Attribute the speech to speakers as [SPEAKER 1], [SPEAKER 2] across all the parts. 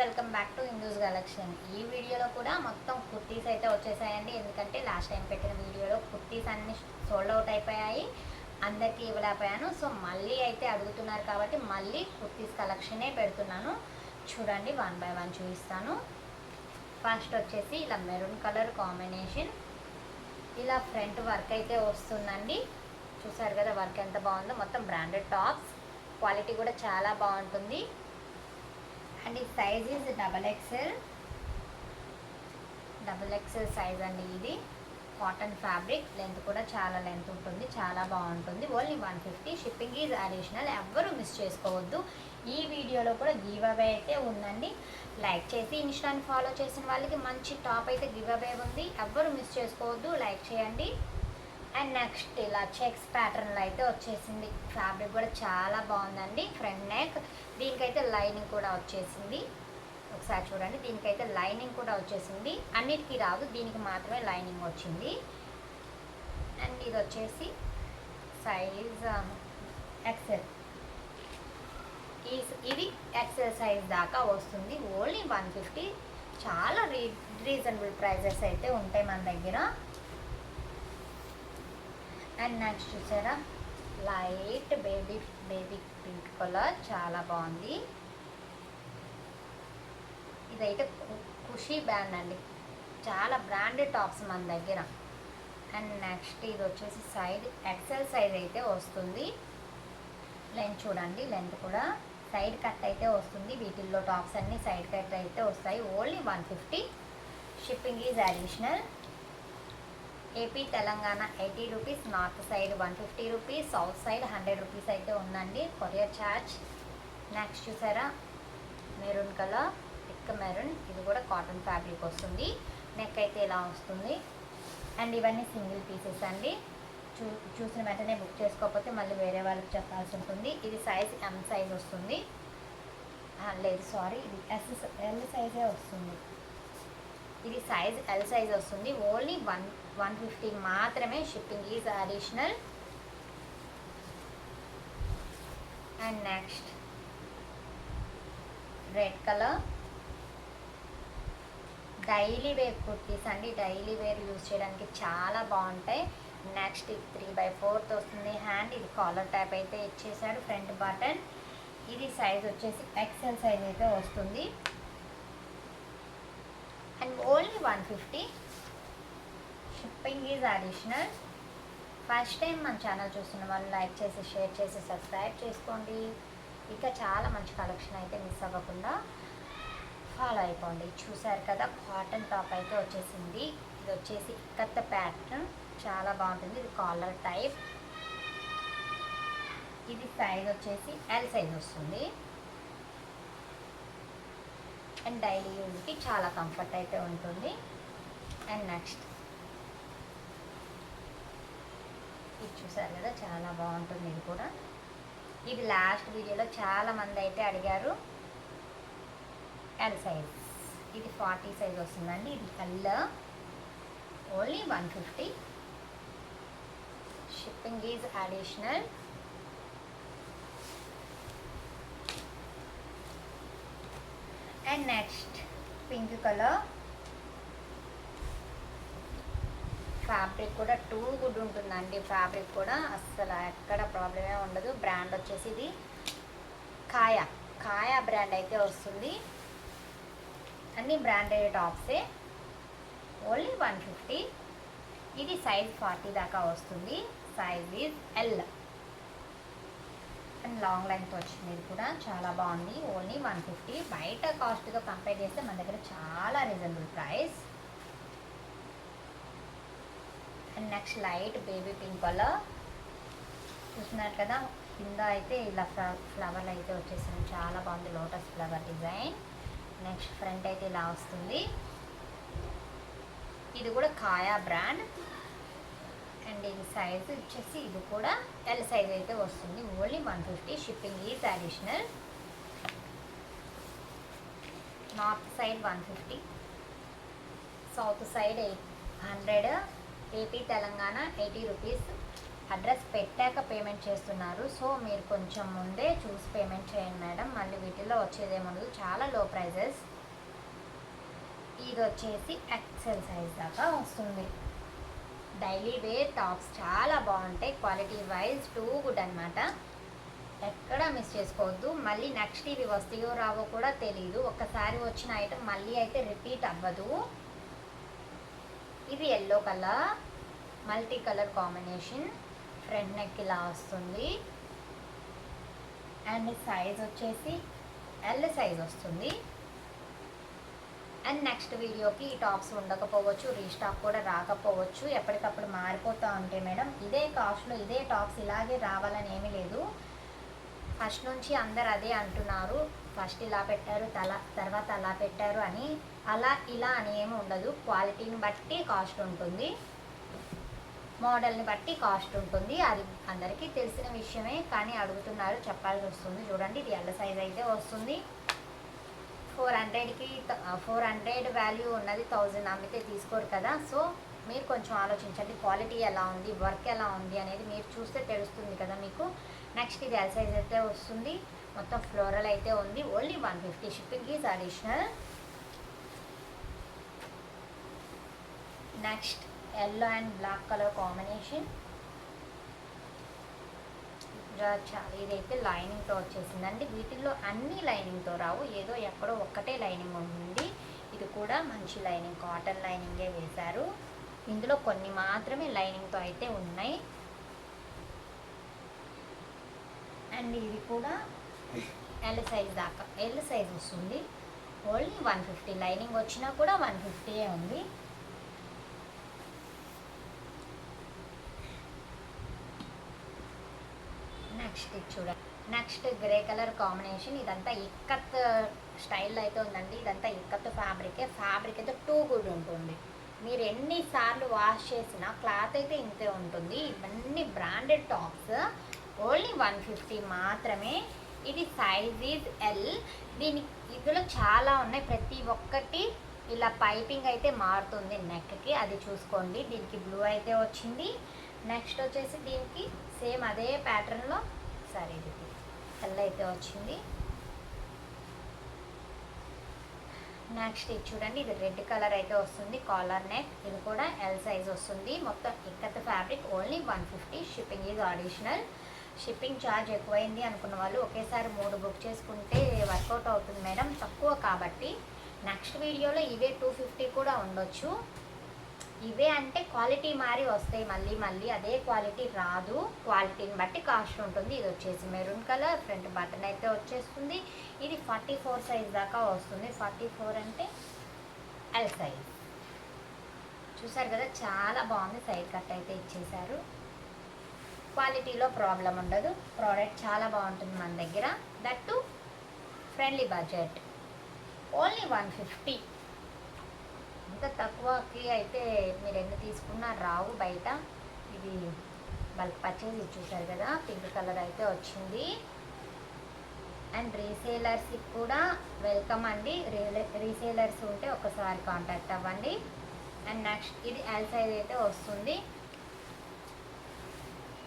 [SPEAKER 1] Welcome back to Hindus collection ఈ వీడియోలో కూడా మొత్తం కుర్తీస్ అయితే వచ్చేసాయండి. ఎందుకంటే లాస్ట్ టైం పెట్టిన వీడియోలో కుర్తీస్ అన్ని సోల్డ్ అవుట్ అయిపోయాయి. అందరికీ ఇవ్వలేకపోయాను. సో మళ్ళీ అయితే అడుగుతున్నారు కాబట్టి మళ్ళీ కుర్తీస్ కలెక్షనే పెడుతున్నాను. చూడండి వన్ బై వన్ చూపిస్తాను. ఫస్ట్ వచ్చేసి ఇలా మెరూన్ కలర్ కాంబినేషన్ ఇలా ఫ్రంట్ వర్క్ అయితే వస్తుందండి. చూసారు కదా వర్క్ ఎంత బాగుందో. మొత్తం బ్రాండెడ్ టాప్స్ క్వాలిటీ కూడా చాలా బాగుంటుంది. అండ్ ఈ size is double XL double XL size అండి ఇది. కాటన్ ఫ్యాబ్రిక్ లెంత్ కూడా చాలా లెంత్ ఉంటుంది. చాలా బాగుంటుంది. Only one fifty shipping is additional ఎవ్వరూ మిస్ చేసుకోవద్దు. ఈ వీడియోలో కూడా గివ్ అవే అయితే ఉందండి. లైక్ చేసి ఇన్స్టాని ఫాలో చేసిన వాళ్ళకి మంచి టాప్ అయితే గివ్ అవే ఉంది. ఎవ్వరు మిస్ చేసుకోవద్దు. లైక్ చేయండి. అండ్ నెక్స్ట్ ఇలా చెక్స్ ప్యాటర్న్లో అయితే వచ్చేసింది. ఫ్యాబ్రిక్ కూడా చాలా బాగుందండి. ఫ్రంట్ నెక్ దీనికైతే లైనింగ్ కూడా వచ్చేసింది. ఒకసారి చూడండి. దీనికైతే లైనింగ్ కూడా వచ్చేసింది. అన్నిటికీ రాదు. దీనికి మాత్రమే లైనింగ్ వచ్చింది. అండ్ ఇది వచ్చేసి సైజ్ ఎక్సెల్ um, ఈ ఇది ఎక్సెల్ సైజ్ దాకా వస్తుంది. ఓన్లీ వన్ ఫిఫ్టీ చాలా రీ రీజనబుల్ ప్రైజెస్ అయితే ఉంటాయి మన దగ్గర. అండ్ నెక్స్ట్ చూసారా? Light baby baby pink colour. చాలా బాగుంది. ఇదైతే కు- ఖుషీ బ్రాండ్ అండి. చాలా బ్రాండెడ్ టాప్స్ మన దగ్గర. అండ్ నెక్స్ట్ ఇది వచ్చేసి సైడ్ ఎక్సెల్ సైజ్ అయితే వస్తుంది. లెంత్ చూడండి లెంత్ కూడా. సైడ్ కట్ అయితే వస్తుంది. వీటిల్లో టాప్స్ అన్నీ సైడ్ కట్ అయితే వస్తాయి. Only one fifty. Shipping is additional. AP Telangana eighty rupees north side one fifty rupees south side hundred rupees అయితే ఉందండి. కొరియర్ ఛార్జ్ నెక్స్ట్ చూసారా? Maroon colour thick maroon. ఇది కూడా కాటన్ ఫ్యాబ్రిక్ వస్తుంది. Neck అయితే ఇలా వస్తుంది. అండ్ ఇవన్నీ సింగిల్ పీసెస్ అండి. చూ చూసిన వెంటనే బుక్ చేసుకోకపోతే మళ్ళీ వేరే వాళ్ళకి చెప్పాల్సి ఉంటుంది. ఇది సైజ్ ఎం సైజ్ వస్తుంది. లేదు సారీ. ఇది ఎస్ ఎల్ సైజే వస్తుంది. ఇది సైజ్ ఎల్ సైజ్ వస్తుంది. ఓన్లీ వన్ వన్ ఫిఫ్టీ మాత్రమే shipping is additional. And next red colour. Daily wear kurtis అండి డైలీ వేర్ యూజ్ చేయడానికి చాలా బాగుంటాయి. నెక్స్ట్ ఇది త్రీ బై ఫోర్త్ వస్తుంది హ్యాండ్ ఇది కాలర్ టైప్ అయితే ఇచ్చేసాడు ఫ్రంట్ బటన్. ఇది సైజ్ వచ్చేసి ఎక్సెల్ సైజ్ అయితే వస్తుంది. And only one fifty shipping is additional first time మన ఛానల్ చూస్తున్న వాళ్ళు లైక్ చేసి షేర్ చేసి సబ్స్క్రైబ్ చేసుకోండి. ఇంకా చాలా మంచి కలెక్షన్ అయితే మిస్ అవ్వకుండా ఫాలో అయిపోండి. చూసారు కదా కాటన్ టాప్ అయితే వచ్చేసింది. ఇది వచ్చేసి ఇక్కత్త ప్యాటర్న్ చాలా బాగుంటుంది. ఇది కాలర్ టైప్ ఇది సైజ్ వచ్చేసి ఎల్ సైజ్ వస్తుంది. అండ్ డైలీ యూజ్కి చాలా కంఫర్ట్ అయితే ఉంటుంది. అండ్ నెక్స్ట్ ఇది చూసారు కదా చాలా బాగుంటుంది ఇది కూడా. ఇది లాస్ట్ వీడియోలో చాలా మంది అయితే అడిగారు ఎల్ సైజ్ ఇది ఫార్టీ సైజ్ వస్తుందండి ఇది colour only one fifty shipping is additional and next pink colour fabric కూడా టూ గుడ్ ఉంటుందండి. ఫ్యాబ్రిక్ కూడా అస్సలు ఎక్కడ ప్రాబ్లమే ఉండదు. బ్రాండ్ వచ్చేసి ఇది కాయా. కాయా బ్రాండ్ అయితే వస్తుంది. అన్ని బ్రాండెడ్ టాప్సే. Only one fifty. ఇది సైజ్ ఫార్టీ దాకా వస్తుంది. Size is L. And long length వచ్చింది. ఇది కూడా చాలా బాగుంది. Only one fifty. బయట కాస్ట్తో కంపేర్ చేస్తే మన దగ్గర చాలా reasonable price. And next light baby pink colour చూస్తున్నారు కదా కింద అయితే ఇలా ఫ్లవర్లు అయితే వచ్చేసింది చాలా బాగుంది lotus flower design next front అయితే ఇలా వస్తుంది. ఇది కూడా కాయా బ్రాండ్ అండ్ ఇది సైజు వచ్చేసి ఇది కూడా ఎల్ సైజ్ అయితే వస్తుంది. Only one fifty shipping is additional north side one fifty south side eight hundred AP Telangana eighty rupees address పెట్టాక పేమెంట్ చేస్తున్నారు. సో మీరు కొంచెం ముందే చూసి పేమెంట్ చేయండి మేడం. మళ్ళీ వీటిల్లో వచ్చేదేముండదు. చాలా లో ప్రైజెస్ ఇది వచ్చేసి ఎక్సెల్ సైజ్ దాకా వస్తుంది. డైలీ వేర్ టాప్స్ చాలా బాగుంటాయి. క్వాలిటీ వైజ్ టూ గుడ్ అనమాట ఎక్కడ మిస్ చేసుకోవద్దు. మళ్ళీ నెక్స్ట్ ఇవి వస్తాయో రావో కూడా తెలియదు ఒక్కసారి వచ్చిన ఐటమ్ మళ్ళీ అయితే రిపీట్ అవ్వదు. ఇది yellow colour multi colour combination front neck ఇలా వస్తుంది. అండ్ సైజ్ వచ్చేసి ఎల్ సైజ్ వస్తుంది. అండ్ నెక్స్ట్ వీడియోకి ఈ టాప్స్ ఉండకపోవచ్చు రీస్టాక్ కూడా రాకపోవచ్చు. ఎప్పటికప్పుడు మారిపోతూ ఉంటాయి మేడం ఇదే కాస్ట్లో ఇదే టాప్స్ ఇలాగే రావాలని ఏమీ లేదు. ఫస్ట్ నుంచి అందరు అదే అంటున్నారు. ఫస్ట్ ఇలా పెట్టారు తల తర్వాత అలా పెట్టారు అని అలా ఇలా అని ఏమి ఉండదు. క్వాలిటీని బట్టి కాస్ట్ ఉంటుంది. మోడల్ని బట్టి కాస్ట్ ఉంటుంది. అది అందరికీ తెలిసిన విషయమే కానీ అడుగుతున్నారు చెప్పాల్సి వస్తుంది. చూడండి ఇది ఎల్ల సైజ్ అయితే వస్తుంది. ఫోర్ హండ్రెడ్కి ఫోర్ హండ్రెడ్ వాల్యూ ఉన్నది థౌజండ్ అమ్మితే తీసుకోరు కదా. సో మీరు కొంచెం ఆలోచించండి క్వాలిటీ ఎలా ఉంది వర్క్ ఎలా ఉంది అనేది మీరు చూస్తే తెలుస్తుంది కదా మీకు. నెక్స్ట్ ఇది ఎల్ సైజ్ అయితే వస్తుంది. మొత్తం ఫ్లోరల్ అయితే ఉంది. Only one fifty shipping is additional next yellow and black colour combination. చాలా ఇదైతే లైనింగ్తో వచ్చేసిందండి. వీటిల్లో అన్ని లైనింగ్తో రావు. ఏదో ఎక్కడో ఒక్కటే లైనింగ్ ఉంటుంది. ఇది కూడా మంచి లైనింగ్ కాటన్ లైనింగే వేశారు. ఇందులో కొన్ని మాత్రమే లైనింగ్తో అయితే ఉన్నాయి. అండ్ ఇది కూడా ఎల్ సైజ్ దాకా ఎల్ సైజ్ వస్తుంది. ఓన్లీ వన్ ఫిఫ్టీ లైనింగ్ వచ్చినా కూడా వన్ ఫిఫ్టీయే ఉంది. చూడండి. Next grey colour combination. ఇదంతా ఇక్కత్ స్టైల్లో అయితే ఉందండి. ఇదంతా ఇక్కత్ ఫ్యాబ్రికే. ఫ్యాబ్రిక్ అయితే టూ గుడ్ ఉంటుంది. మీరు ఎన్నిసార్లు వాష్ చేసినా క్లాత్ అయితే ఇంతే ఉంటుంది. ఇవన్నీ branded tops. Only one fifty మాత్రమే. ఇది సైజ్ ఈజ్ ఎల్. దీని ఇందులో చాలా ఉన్నాయి. ప్రతి ఒక్కటి ఇలా పైపింగ్ అయితే మారుతుంది నెక్కి. అది చూసుకోండి. దీనికి బ్లూ అయితే వచ్చింది. నెక్స్ట్ వచ్చేసి దీనికి సేమ్ అదే ప్యాటర్న్లో సరే ఇది తెల్ల అయితే వచ్చింది. నెక్స్ట్ ఇది చూడండి ఇది రెడ్ కలర్ అయితే వస్తుంది కాలర్ నెక్. ఇది కూడా ఎల్ సైజ్ వస్తుంది. మొత్తం ikat fabric only one fifty shipping is additional shipping charge ఎక్కువైంది అనుకున్న వాళ్ళు ఒకేసారి మూడు బుక్ చేసుకుంటే వర్కౌట్ అవుతుంది మేడం తక్కువ కాబట్టి. నెక్స్ట్ వీడియోలో ఇవే టూ ఫిఫ్టీ కూడా ఉండొచ్చు. ఇవే అంటే క్వాలిటీ మారి వస్తాయి మళ్ళీ మళ్ళీ. అదే క్వాలిటీ రాదు. క్వాలిటీని బట్టి కాస్ట్ ఉంటుంది. ఇది వచ్చేసి మెరూన్ కలర్ ఫ్రంట్ బటన్ అయితే వచ్చేస్తుంది. ఇది ఫార్టీ ఫోర్ సైజ్ దాకా వస్తుంది. ఫార్టీ ఫోర్ అంటే ఎల్ సైజ్ చూసారు కదా చాలా బాగుంది. సైడ్ కట్ అయితే ఇచ్చేసారు క్వాలిటీలో ప్రాబ్లం ఉండదు. ప్రోడక్ట్ చాలా బాగుంటుంది మన దగ్గర. That too friendly budget only one fifty ఇంత తక్కువకి అయితే మీరు ఎన్ని తీసుకున్నా రావు బయట. ఇది బల్క్ పర్చేజ్ ఇది చూసారు కదా పింక్ కలర్ అయితే వచ్చింది. అండ్ రీసేలర్స్కి కూడా వెల్కమ్ అండి. రీసేలర్స్ ఉంటే ఒకసారి కాంటాక్ట్ అవ్వండి. అండ్ నెక్స్ట్ ఇది ఎల్ సైజ్ అయితే వస్తుంది.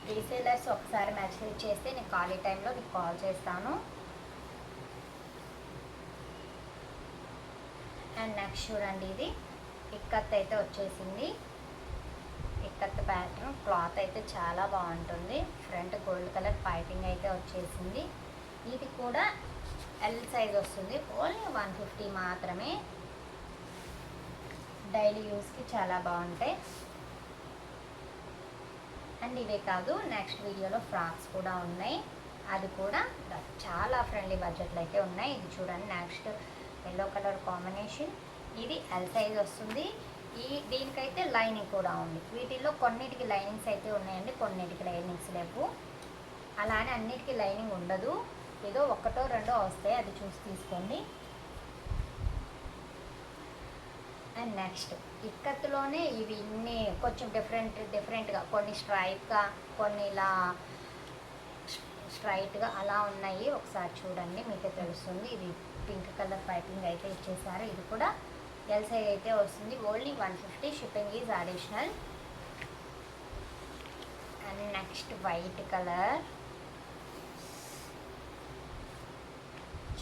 [SPEAKER 1] రీసేలర్స్ ఒకసారి మెసేజ్ చేస్తే నేను ఖాళీ టైంలో నీకు కాల్ చేస్తాను. అండ్ నెక్స్ట్ చూడండి ఇది. ఇక్కత్ అయితే వచ్చేసింది. ఇక్కత్ ప్యాటర్న్ క్లాత్ అయితే చాలా బాగుంటుంది. ఫ్రంట్ గోల్డ్ కలర్ పైపింగ్ అయితే వచ్చేసింది. ఇది కూడా ఎల్ సైజ్ వస్తుంది. ఓన్లీ వన్ ఫిఫ్టీ మాత్రమే. డైలీ యూస్కి చాలా బాగుంటాయి. అండ్ ఇవే కాదు నెక్స్ట్ వీడియోలో ఫ్రాక్స్ కూడా ఉన్నాయి. అది కూడా చాలా ఫ్రెండ్లీ బడ్జెట్లో అయితే ఉన్నాయి. ఇది చూడండి నెక్స్ట్ ఎల్లో కలర్ కాంబినేషన్ ఇది ఎల్ సైజ్ వస్తుంది. ఈ దీనికైతే లైనింగ్ కూడా ఉంది. వీటిల్లో కొన్నిటికి లైనింగ్స్ అయితే ఉన్నాయండి కొన్నిటికి లైనింగ్స్ లేవు. అలానే అన్నిటికీ లైనింగ్ ఉండదు. ఏదో ఒకటో రెండో వస్తాయి అది చూసి తీసుకోండి. అండ్ నెక్స్ట్ ఇక్కత్తులోనే ఇవి ఇన్ని కొంచెం డిఫరెంట్ డిఫరెంట్గా కొన్ని స్ట్రైట్గా కొన్ని ఇలా స్ట్రైట్గా అలా ఉన్నాయి. ఒకసారి చూడండి మీకే తెలుస్తుంది. ఇది పింక్ కలర్ పైపింగ్ అయితే ఇచ్చేసారు. ఇది కూడా ఎల్ సైజ్ అయితే వస్తుంది. Only one fifty shipping is additional and next white colour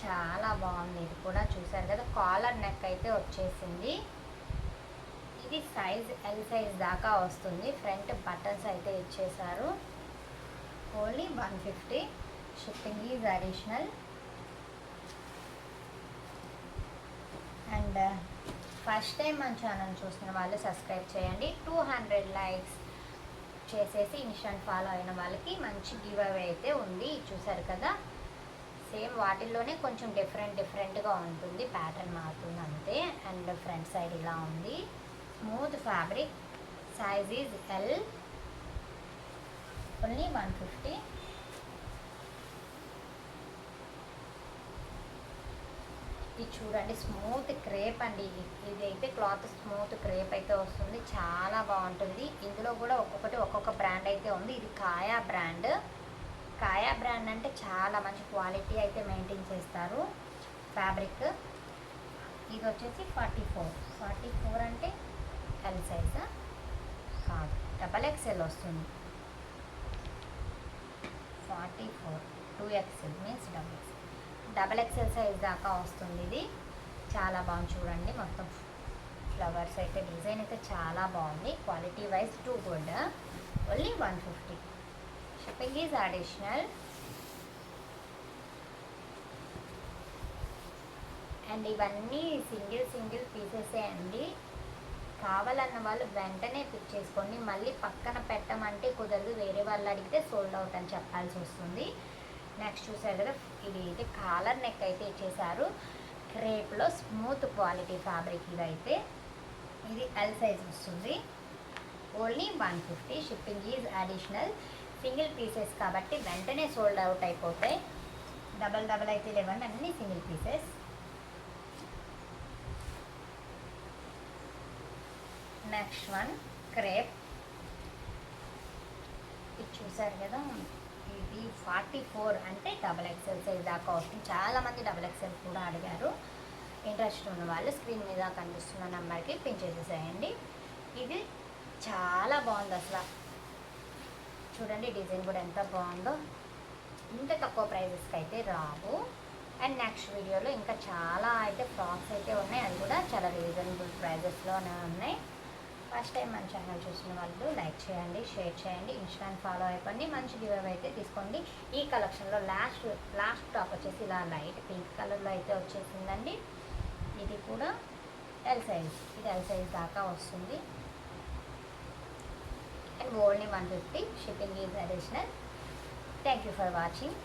[SPEAKER 1] చాలా బాగుంది. ఇది కూడా చూసారు కదా కాలర్ నెక్ అయితే వచ్చేసింది. ఇది సైజ్ ఎల్ సైజ్ దాకా వస్తుంది. ఫ్రంట్ బటన్స్ అయితే ఇచ్చేసారు. Only one fifty shipping is additional and uh, first time మన ఛానల్ చూసిన వాళ్ళు సబ్స్క్రైబ్ చేయండి. టూ హండ్రెడ్ లైక్స్ చేసేసి ఇన్స్టెంట్ ఫాలో అయిన వాళ్ళకి మంచి గివ్ అవే అయితే ఉంది. చూసారు కదా? సేమ్ వాటిల్లోనే కొంచెం డిఫరెంట్ డిఫరెంట్గా ఉంటుంది. ప్యాటర్న్ మారుతుంది అంతే. అండ్ ఫ్రంట్ సైడ్ ఇలా ఉంది. Smooth fabric size is L only one fifty ఇది చూడండి స్మూత్ క్రేప్ అండి ఇది. అయితే క్లాత్ స్మూత్ క్రేప్ అయితే వస్తుంది. చాలా బాగుంటుంది. ఇందులో కూడా ఒక్కొక్కటి ఒక్కొక్క బ్రాండ్ అయితే ఉంది. ఇది కాయా బ్రాండ్ కాయా బ్రాండ్ అంటే చాలా మంచి క్వాలిటీ అయితే మెయింటైన్ చేస్తారు. ఫ్యాబ్రిక్ ఇది వచ్చేసి ఫార్టీ ఫోర్ ఫార్టీ ఫోర్ అంటే ఎల్ సైజ్ కాదు డబల్ ఎక్స్ఎల్ వస్తుంది. Forty four two XL means double double XL size దాకా వస్తుంది ఇది. చాలా బాగుంది చూడండి మొత్తం. ఫ్లవర్స్ అయితే డిజైన్ అయితే చాలా బాగుంది. Quality wise too good only one fifty. Shipping is additional and ఇవన్నీ సింగిల్ సింగిల్ పీసెసే అండి. కావాలన్న వాళ్ళు వెంటనే పిక్ చేసుకోండి. మళ్ళీ పక్కన పెట్టమంటే కుదరదు. వేరే వాళ్ళు అడిగితే సోల్డ్ అవుట్ అని చెప్పాల్సి వస్తుంది. నెక్స్ట్ చూసారు కదా ఇది అయితే కాలర్ నెక్ అయితే ఇచ్చేసారు క్రేప్లో స్మూత్ క్వాలిటీ ఫ్యాబ్రిక్ ఇది అయితే ఇది ఎల్ సైజ్ వస్తుంది. Only one fifty shipping is additional single pieces కాబట్టి వెంటనే సోల్డ్ అవుట్ అయిపోతాయి డబల్ డబల్ అయితే లేవండి అన్ని single pieces next one crepe ఇది చూసారు కదా. ఇది ఫార్టీ ఫోర్ అంటే డబల్ ఎక్స్ఎల్ సైజ్ దాకా వస్తుంది. చాలామంది డబల్ ఎక్సెల్ కూడా అడిగారు. ఇంట్రెస్ట్ ఉన్న వాళ్ళు స్క్రీన్ మీద కనిపిస్తున్న నెంబర్కి పిన్ చేసేసేయండి. ఇది చాలా బాగుంది అసలు. చూడండి డిజైన్ కూడా ఎంత బాగుందో. ఇంత తక్కువ ప్రైజెస్కి అయితే రావు. అండ్ నెక్స్ట్ వీడియోలో ఇంకా చాలా అయితే ఫ్రాక్స్ అయితే ఉన్నాయి. అది కూడా చాలా రీజనబుల్ ప్రైజెస్లోనే ఉన్నాయి. ఫస్ట్ టైం మన ఛానల్ చూసిన వాళ్ళు లైక్ చేయండి షేర్ చేయండి ఇన్స్టాగ్రామ్ ఫాలో అయిపోండి మంచి గివ్ అయితే తీసుకోండి. ఈ కలెక్షన్లో లాస్ట్ లాస్ట్ టాప్ వచ్చేసి ఇలా లైట్ పింక్ కలర్లో అయితే వచ్చేసిందండి. ఇది కూడా ఎల్ సైజ్ ఇది ఎల్ సైజ్ దాకా వస్తుంది. And only one fifty shipping is additional thank you for watching